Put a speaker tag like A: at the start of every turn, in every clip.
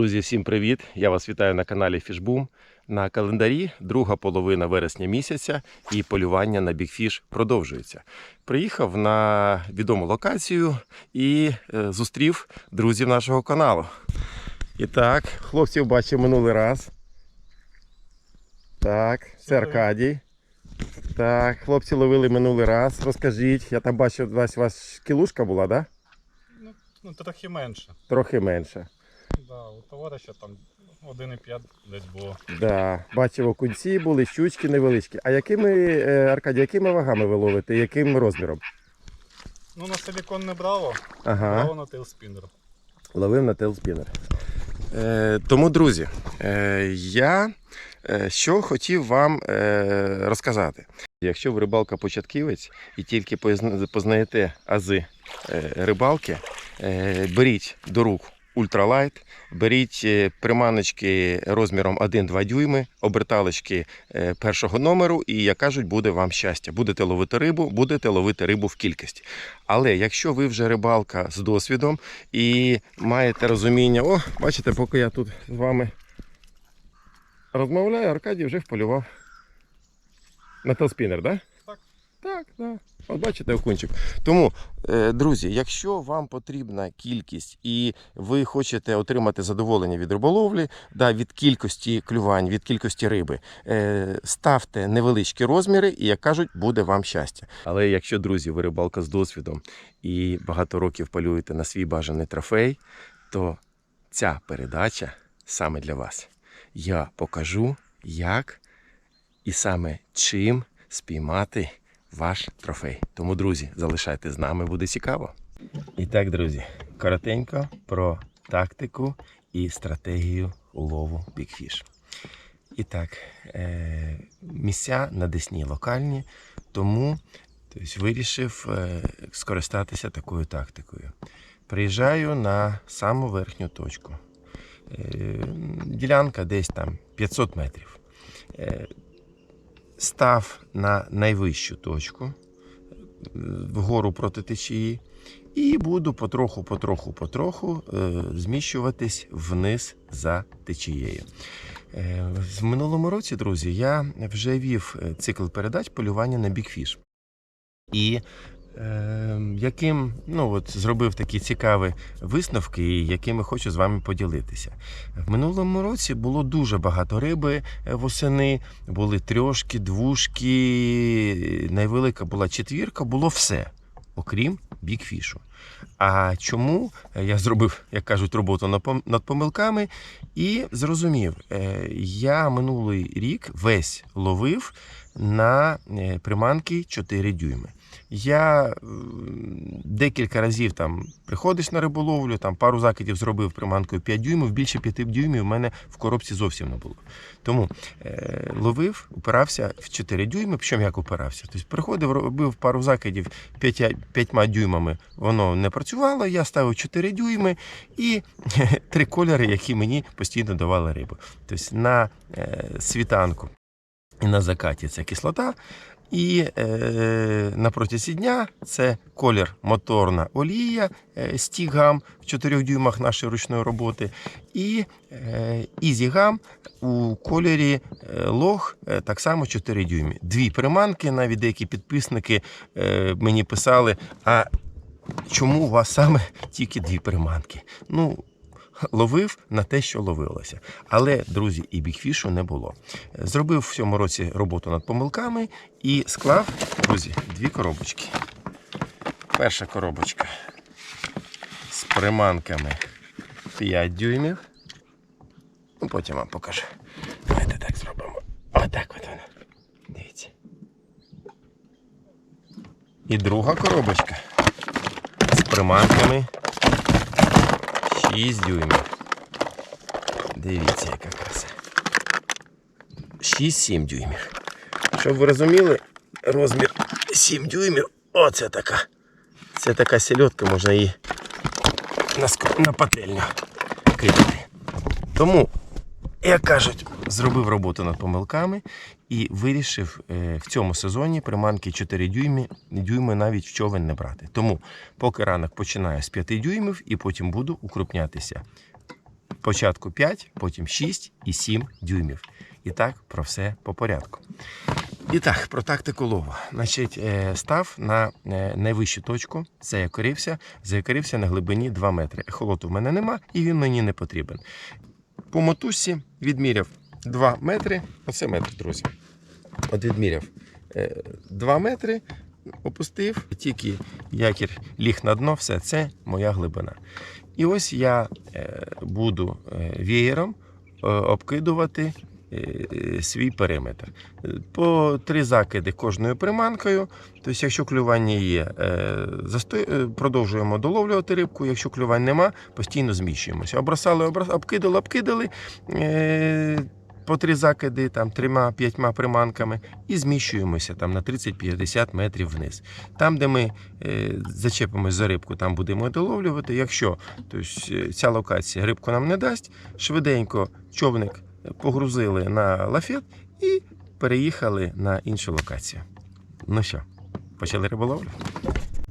A: Друзі, всім привіт! Я вас вітаю на каналі Фішбум. На календарі друга половина вересня місяця і полювання на бікфіш продовжується. Приїхав на відому локацію і е, зустрів друзів нашого каналу. І так, хлопців бачив минулий раз. Так, це Аркадій. Так, хлопці ловили минулий раз. Розкажіть, я там бачив, у вас, кілушка була, так? Да?
B: Ну, ну трохи менше.
A: Трохи менше.
B: Да, у товариша там 1,5 десь було.
A: Да, бачив окунці були, щучки невеличкі. А якими, е, Аркадій, якими вагами ви ловите? Яким розміром?
B: Ну на силікон не брало,
A: Ага,
B: брало на тейлспіннер.
A: ловив на тейлспінер. Е, тому, друзі, е, я е, що хотів вам е, розказати. Якщо ви рибалка початківець і тільки познаєте ази е, рибалки, е, беріть до рук ультралайт, беріть е, приманочки розміром 1-2 дюйми, оберталочки е, першого номеру, і, як кажуть, буде вам щастя. Будете ловити рибу, будете ловити рибу в кількості. Але якщо ви вже рибалка з досвідом і маєте розуміння, о, бачите, поки я тут з вами розмовляю, Аркадій вже вполював на телспінер, так? Да?
B: Так.
A: Так. От бачите окунчик. Тому, е, друзі, якщо вам потрібна кількість і ви хочете отримати задоволення від риболовлі, да, від кількості клювань, від кількості риби, е, ставте невеличкі розміри, і як кажуть, буде вам щастя. Але якщо, друзі, ви рибалка з досвідом і багато років полюєте на свій бажаний трофей, то ця передача саме для вас. Я покажу, як і саме чим спіймати ваш трофей. Тому, друзі, залишайте з нами, буде цікаво. І так, друзі, коротенько про тактику і стратегію улову бікфіш. І так, е- місця на Десні локальні, тому тобто, вирішив е- скористатися такою тактикою. Приїжджаю на саму верхню точку. Е, Ділянка десь там 500 метрів. Став на найвищу точку е, вгору проти течії, і буду потроху, потроху, потроху е, зміщуватись вниз за течією. Е, В минулому році, друзі, я вже вів цикл передач полювання на бікфіш. І яким ну, от, зробив такі цікаві висновки, якими хочу з вами поділитися. В минулому році було дуже багато риби е, восени, були трьошки, двушки, найвелика була четвірка, було все, окрім бікфішу. А чому Е, я зробив, як кажуть, роботу над помилками і зрозумів, е, я минулий рік весь ловив на приманки 4 дюйми. Я декілька разів там приходиш на риболовлю, там пару закидів зробив приманкою 5 дюймів, більше 5 дюймів у мене в коробці зовсім не було. Тому е, ловив, упирався в 4 дюйми, причому як упирався. Тобто приходив, робив пару закидів 5, 5 дюймами, воно не працювало, я ставив 4 дюйми і три кольори, які мені постійно давали рибу. Тобто на е, світанку і на закаті це кислота. І е, на протязі дня це колір моторна олія е, стігам в 4 дюймах нашої ручної роботи. І е, ізігам у кольорі е, лог е, так само 4 дюйми. Дві приманки, навіть деякі підписники е, мені писали. А чому у вас саме тільки дві приманки? Ну, ловив на те, що ловилося. Але, друзі, і бікфішу не було. Зробив в цьому році роботу над помилками і склав, друзі, дві коробочки. Перша коробочка з приманками 5 дюймів. Ну, Потім вам покажу. Давайте так зробимо. Отак от вона. Дивіться. І друга коробочка з приманками 6 дюймів. Дивіться, яка краса. 6-7 дюймів. Щоб ви розуміли, розмір 7 дюймів. Оце така. Це така сельодка, можна її на, ск- на пательню кидати. Тому, як кажуть, зробив роботу над помилками і вирішив е, в цьому сезоні приманки 4 дюйми, дюйми навіть в човен не брати. Тому поки ранок починаю з 5 дюймів і потім буду укрупнятися Спочатку 5, потім 6 і 7 дюймів. І так про все по порядку. І так, про тактику лову. Значить, е, став на е, найвищу точку, заякорився, заякорився на глибині 2 метри. Ехолоту в мене нема, і він мені не потрібен. По мотузці відміряв 2 метри. Оце метр, друзі. От відміряв 2 метри, опустив, тільки якір ліг на дно, все це моя глибина. І ось я е, буду е, веєром е, обкидувати е, свій периметр. Е, По три закиди кожною приманкою. Тобто, якщо клювання є, е, е, продовжуємо доловлювати рибку. Якщо клювань нема, постійно зміщуємося. Обросали, оброс... обкидали, обкидали. По три закиди там трьома-п'ятьма приманками і зміщуємося там на 30-50 метрів вниз. Там, де ми е, зачепимось за рибку, там будемо доловлювати. Якщо тобто, ця локація рибку нам не дасть, швиденько човник погрузили на лафет і переїхали на іншу локацію. Ну що, почали риболовлю?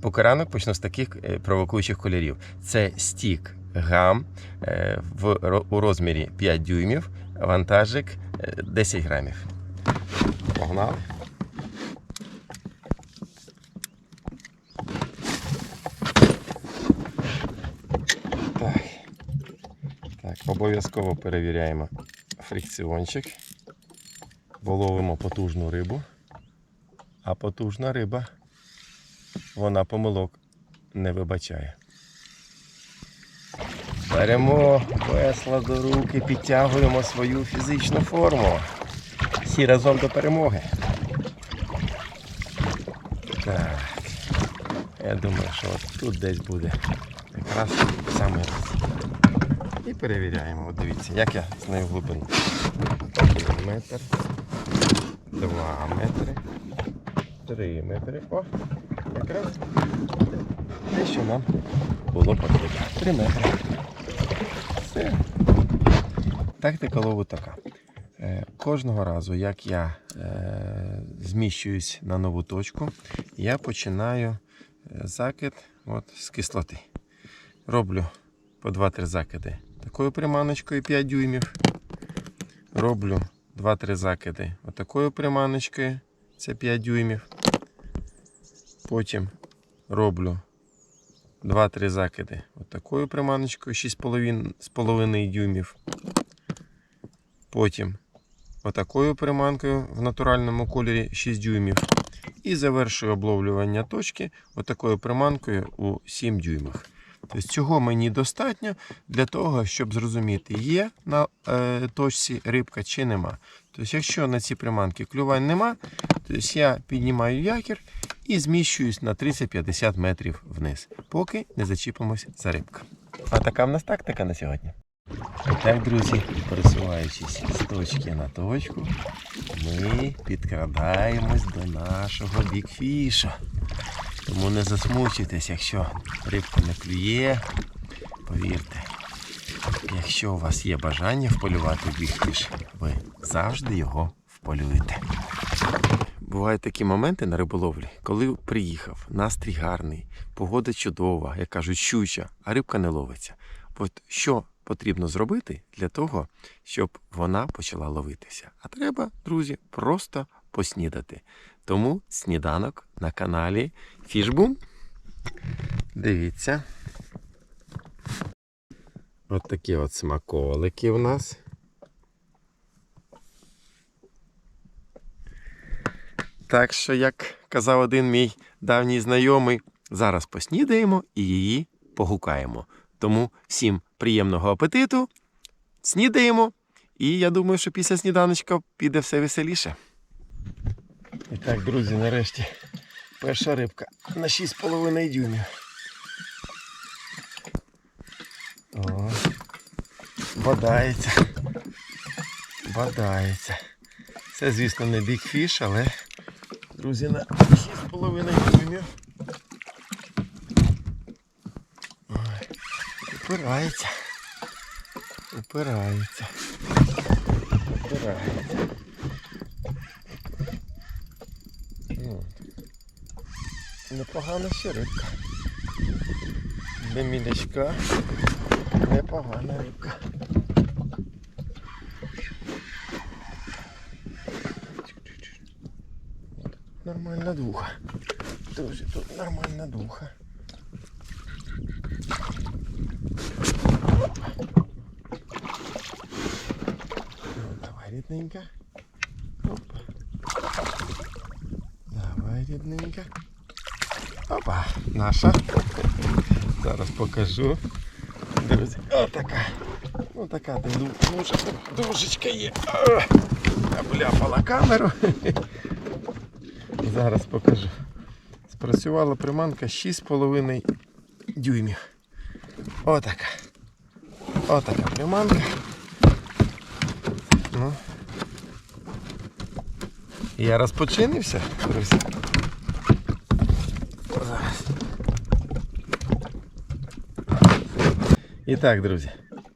A: Покаранок почну з таких е, провокуючих кольорів. Це стік гам е, в, у розмірі 5 дюймів, вантажик е, 10 грамів. Погнали. Так. Так, обов'язково перевіряємо фрикціончик, бо ловимо потужну рибу. А потужна риба, вона помилок не вибачає. Беремо весла до руки, підтягуємо свою фізичну форму. Всі разом до перемоги. Так. Я думаю, що от тут десь буде якраз саме. І перевіряємо. От дивіться, як я знаю глибину. Один метр, два метри, три метри. О, якраз те, що нам було потрібно. Три метри. Все. Тактика лову така. Е, Кожного разу, як я е, зміщуюсь на нову точку, я починаю е, закид от, з кислоти. Роблю по 2-3 закиди такою приманочкою 5 дюймів. Роблю 2-3 закиди отакою приманочкою, це 5 дюймів. Потім роблю 2-3 закиди отакою приманочкою 6,5 дюймів. Потім отакою приманкою в натуральному кольорі 6 дюймів. І завершую обловлювання точки отакою приманкою у 7 дюймах. Тобто цього мені достатньо для того, щоб зрозуміти, є на е, точці рибка чи нема. Тобто, якщо на ці приманки клювань нема, тобто я піднімаю якір і зміщуюсь на 30-50 метрів вниз, поки не зачіпимось за рибку. А така в нас тактика на сьогодні. Так, друзі, пересуваючись з точки на точку, ми підкрадаємось до нашого бікфіша. Тому не засмучуйтесь, якщо рибка не клює. Повірте, якщо у вас є бажання вполювати бігфіш, ви завжди його вполюєте. Бувають такі моменти на риболовлі, коли приїхав, настрій гарний, погода чудова, як кажуть, щуча, а рибка не ловиться. От що потрібно зробити для того, щоб вона почала ловитися? А треба, друзі, просто поснідати. Тому сніданок на каналі Фішбум. Дивіться. От такі от смаколики в нас. Так що, як казав один мій давній знайомий, зараз поснідаємо і її погукаємо. Тому всім приємного апетиту, снідаємо, і я думаю, що після сніданочка піде все веселіше. І так, друзі, нарешті перша рибка на 6,5 дюймів. О, бодається. Бодається. Це, звісно, не бікфіш, але, друзі, на 6,5 дюймів. Упирається. Упирається. Упирається. Ну, Непогана ще рибка. Для непогана рибка. нормальна двуха. Друзі, тут нормальна двуха. Ну, Давай, рідненька. Опа. Давай, рідненька. Опа, наша. Зараз покажу. Друзі, отака. Ну така ду- дуже душечка є. А, Обляпала камеру. Зараз покажу. Спрацювала приманка 6,5 дюймів. Отака. Отака приманка. Ну. Я розпочинився, друзі. Зараз. І так, друзі.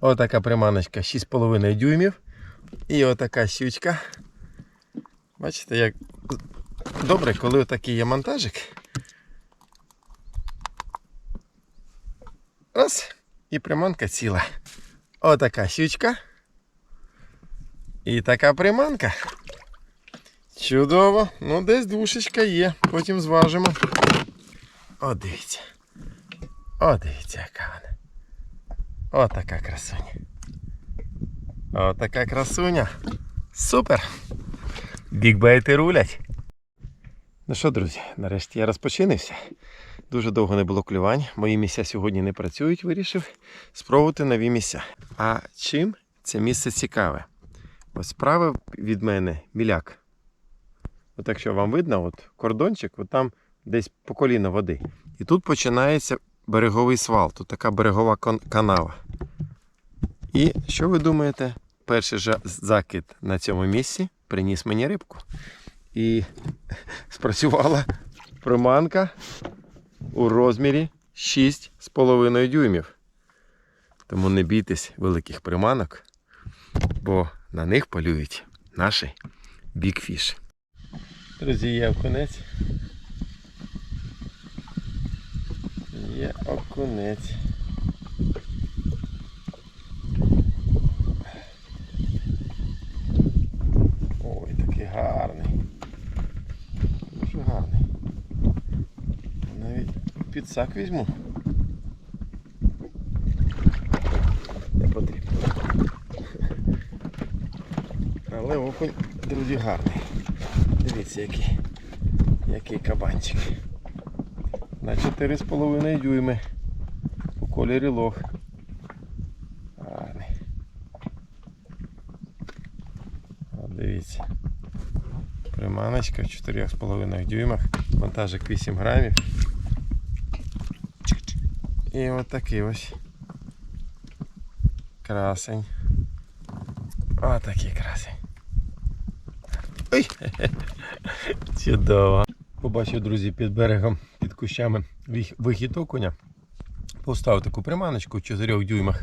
A: Отака приманочка 6,5 дюймів. І отака щучка. Бачите, як добре, коли отакий є монтажик. Раз. І приманка ціла. Отака щучка. І така приманка. Чудово. Ну, десь двушечка є. Потім зважимо. О, дивіться. О, дивіться, яка вона. Отака красуня. Отака красуня. Супер. Бікбейти рулять. Ну що, друзі, нарешті я розпочинився. Дуже довго не було клювань. Мої місця сьогодні не працюють, вирішив спробувати нові місця. А чим це місце цікаве? Ось справа від мене міляк. От якщо вам видно, от кордончик, от там десь по коліна води. І тут починається береговий свал, тут така берегова канава. І що ви думаєте? Перший закид на цьому місці приніс мені рибку. І спрацювала приманка у розмірі 6,5 дюймів. Тому не бійтесь великих приманок, бо на них полюють наші бікфіш. Друзі, є окунець. Є окунець. Ой, такий гарний. Дуже гарний. Навіть підсак візьму. Не потрібно. Але окунь, друзі, гарний. Дивіться, який, який кабанчик. На 4,5 дюйми. У кольорі лох. Гарний. От дивіться. Приманочка в 4,5 дюймах. Монтажик 8 грамів. І от такий ось. Красень. Отакий красень. Ой! Чудово. Побачив, друзі, під берегом, під кущами вихід окуня. Поставив таку приманочку в 4 дюймах.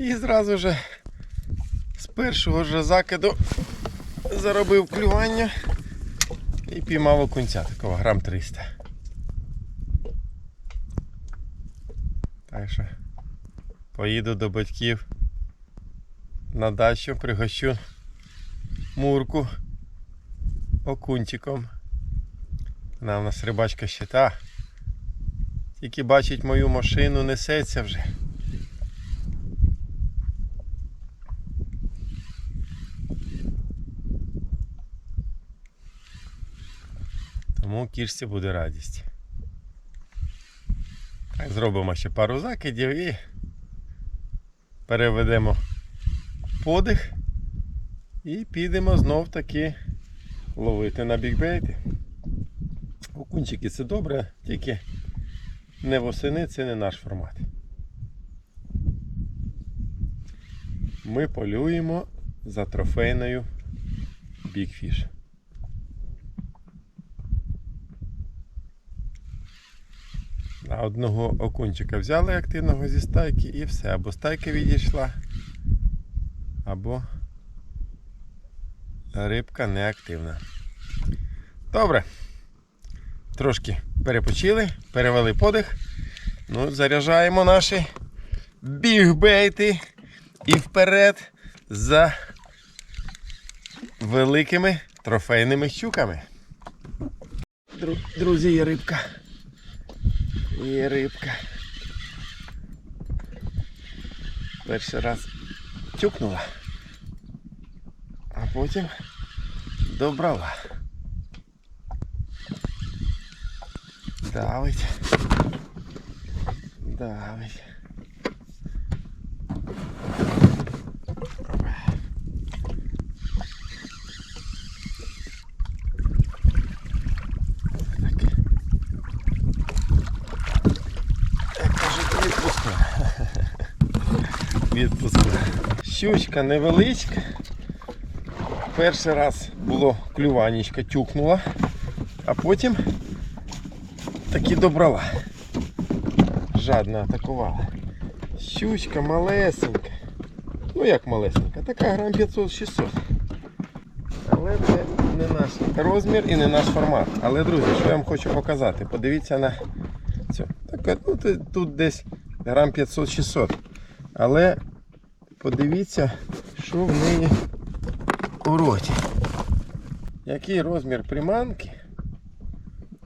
A: І зразу же з першого ж закиду заробив клювання і піймав окунця такого грам 300. Так поїду до батьків на дачу, пригощу мурку окунчиком. Вона в нас рибачка ще та. Тільки бачить мою машину, несеться вже. Тому кішці буде радість. Зробимо ще пару закидів і переведемо подих і підемо знов таки ловити на бікбейти. Окунчики це добре, тільки не восени це не наш формат. Ми полюємо за трофейною бікфіш. На одного окунчика взяли активного зі стайки і все. Або стайка відійшла, або рибка неактивна. Добре. Трошки перепочили, перевели подих. Ну, заряджаємо наші бігбейти і вперед за великими трофейними щуками. Друзі, є рибка. Є рибка. Перший раз тюкнула, а потім добрала. Давить. Давить. Щучка невеличка. Перший раз було клюванечка, тюкнула, а потім таки добрала. Жадно атакувала. Щучка малесенька. Ну як малесенька, така грам 500-600. Але це не наш розмір і не наш формат. Але, друзі, що я вам хочу показати? Подивіться на цю. Так, ну, тут десь грам 500-600. Але подивіться, що в неї у роті. Який розмір приманки?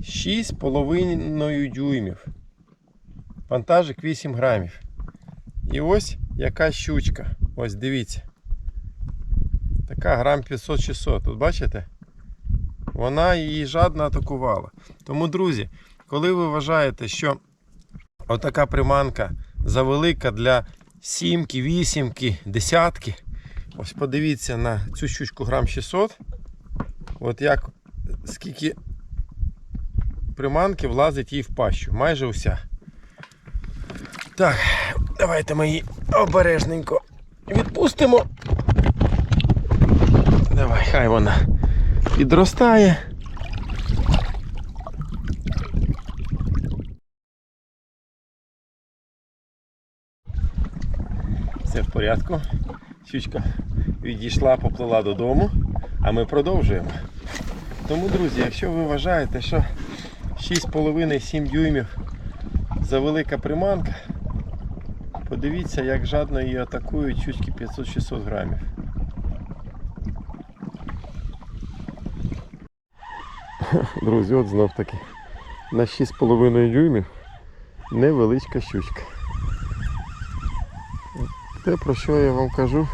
A: 6,5 дюймів. Вантажик 8 грамів. І ось яка щучка. Ось дивіться. Така грам 500-600. Тут бачите? Вона її жадно атакувала. Тому, друзі, коли ви вважаєте, що отака приманка завелика для сімки, вісімки, десятки, ось подивіться на цю щучку грам 600. От як скільки приманки влазить їй в пащу. Майже уся. Так, давайте ми її обережненько відпустимо. Давай, хай вона підростає. Все в порядку. Щучка відійшла, поплила додому, а ми продовжуємо. Тому, друзі, якщо ви вважаєте, що 6,5-7 дюймів за велика приманка, подивіться, як жадно її атакують щучки 500-600 грамів. Друзі, от знов таки на 6,5 дюймів невеличка щучка. Те, про що я вам кажу,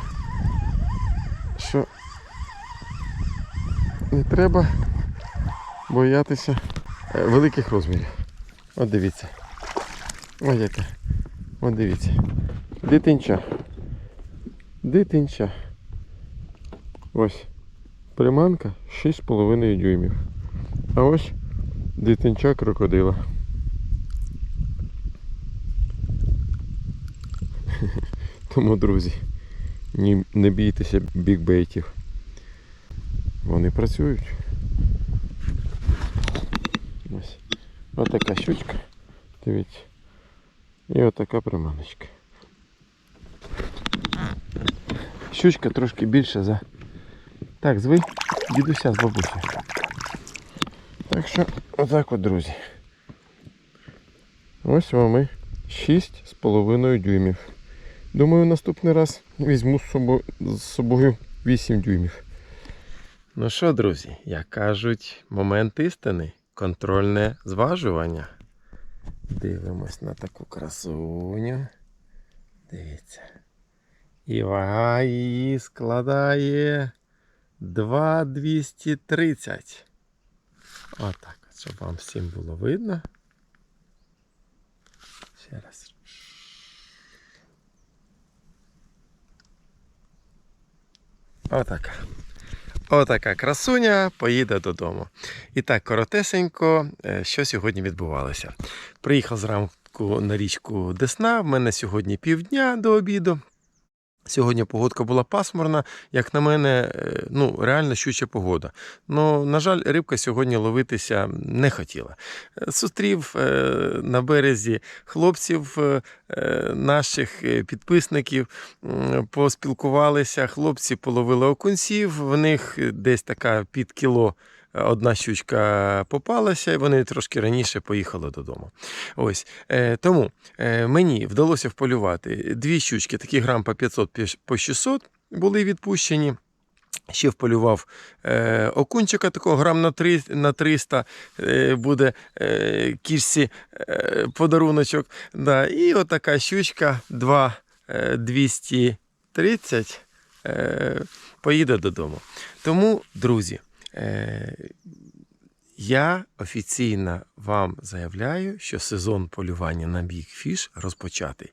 A: що не треба боятися е, великих розмірів. От дивіться. Ось яке. От дивіться. Дитинча. Дитинча. Ось. Приманка 6,5 дюймів. А ось дитинча крокодила. Тому, друзі, не бійтеся бікбейтів. Вони працюють. Ось. Отака щучка. Дивіться. І отака приманочка. Щучка трошки більша за. Так, зви дідуся з бабусею. Так що, отак от, друзі. Ось вам і 6,5 дюймів. Думаю, наступний раз візьму з собою, 8 дюймів. Ну що, друзі, як кажуть, момент істини, контрольне зважування. Дивимось на таку красуню. Дивіться. І вага її складає 2,230. Отак, от, щоб вам всім було видно. Ще раз. Отака. Отака красуня поїде додому. І так, коротесенько, е, що сьогодні відбувалося. Приїхав зранку на річку Десна. В мене сьогодні півдня до обіду. Сьогодні погодка була пасмурна, як на мене, е, ну реально щуча погода. Ну, на жаль, рибка сьогодні ловитися не хотіла. Е, Зустрів е, на березі хлопців наших підписників, поспілкувалися. Хлопці половили окунців, в них десь така під кіло. Е, Одна щучка попалася, і вони трошки раніше поїхали додому. Ось е, тому е, мені вдалося вполювати дві щучки, такі грам по 500 по 600 були відпущені. Ще вполював е, окунчика такого грам на, 3, на 300 е, буде е, кішці е, подаруночок. Да, і отака щучка 2, е, 230 е, поїде додому. Тому, друзі, е, я офіційно вам заявляю, що сезон полювання на бікфіш розпочатий.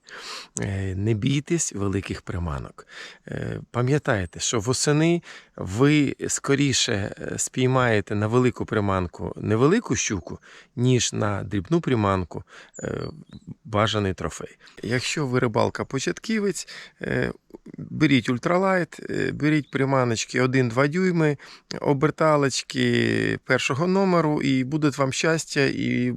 A: Е, Не бійтесь великих приманок. Е, Пам'ятайте, що восени ви скоріше е, спіймаєте на велику приманку невелику щуку, ніж на дрібну приманку е, бажаний трофей. Якщо ви рибалка початківець, е, беріть ультралайт, е, беріть приманочки 1-2 дюйми, оберталочки першого номеру, і буде вам щастя, і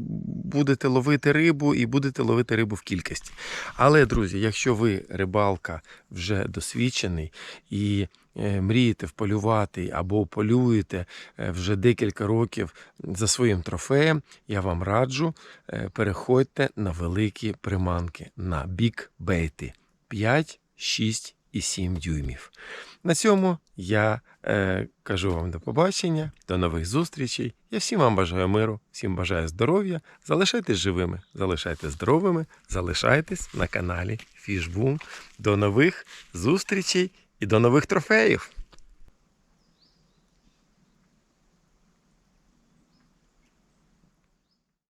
A: будете ловити рибу, і будете ловити рибу в кількості. Але, друзі, якщо ви рибалка вже досвідчений і е, мрієте вполювати або полюєте е, вже декілька років за своїм трофеєм, я вам раджу, переходьте на великі приманки, на бік бейти 5, 6 і 7 дюймів. На цьому я е, кажу вам до побачення, до нових зустрічей. Я всім вам бажаю миру, всім бажаю здоров'я. Залишайтесь живими, залишайтесь здоровими, залишайтесь на каналі Фішбум. До нових зустрічей і до нових трофеїв!